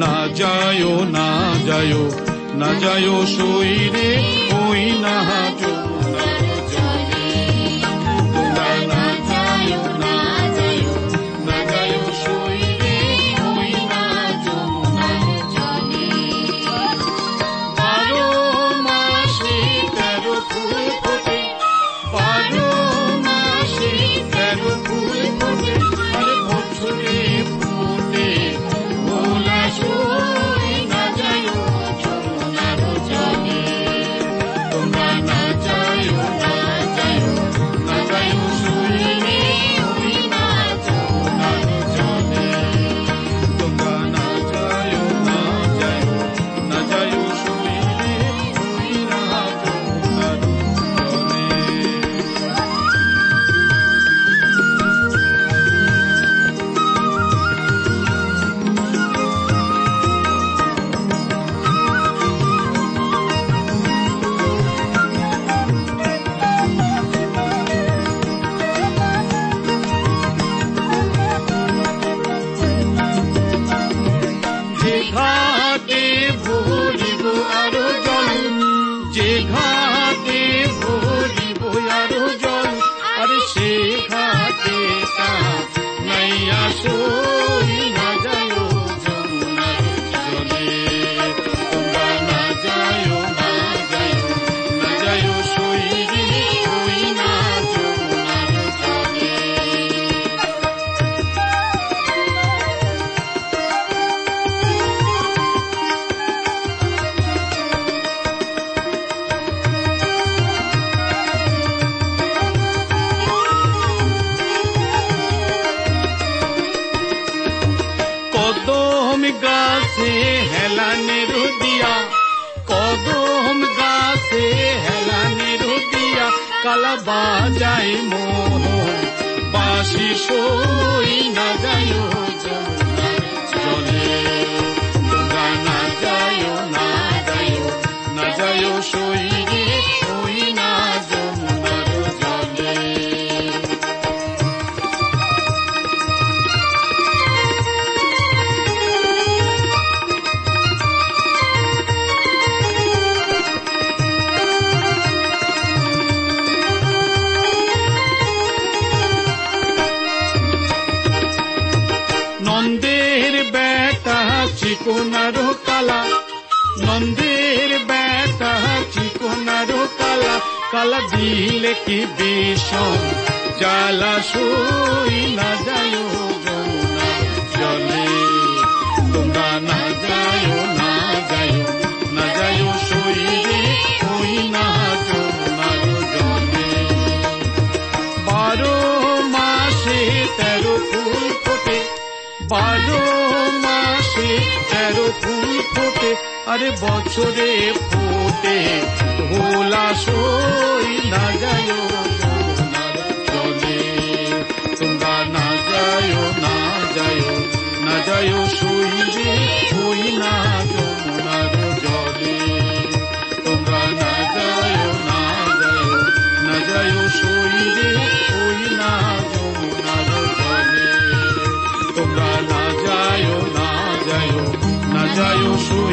না যায় না যায় না যায় শরীরে ওই না যমুনার জলে তোমরা सा मैया सो বাজায় মোহন বাসি সই চিকোনার কালা নন্দের বেটা চিকোনার কালা কালা দিলে কি বিষম, জ্বালা সই না যায় জলে। তোমরা না যায় না যায় না যায় সইরে ওই না যমুনার জলে। বারো মাসে তেরো বারো মাসে তেরো ফুল ফোটে, আরে বছরে ফোটে। ভোলা সই না যায় তোমরা না যায় না যায় না যায় সইরে তোমরা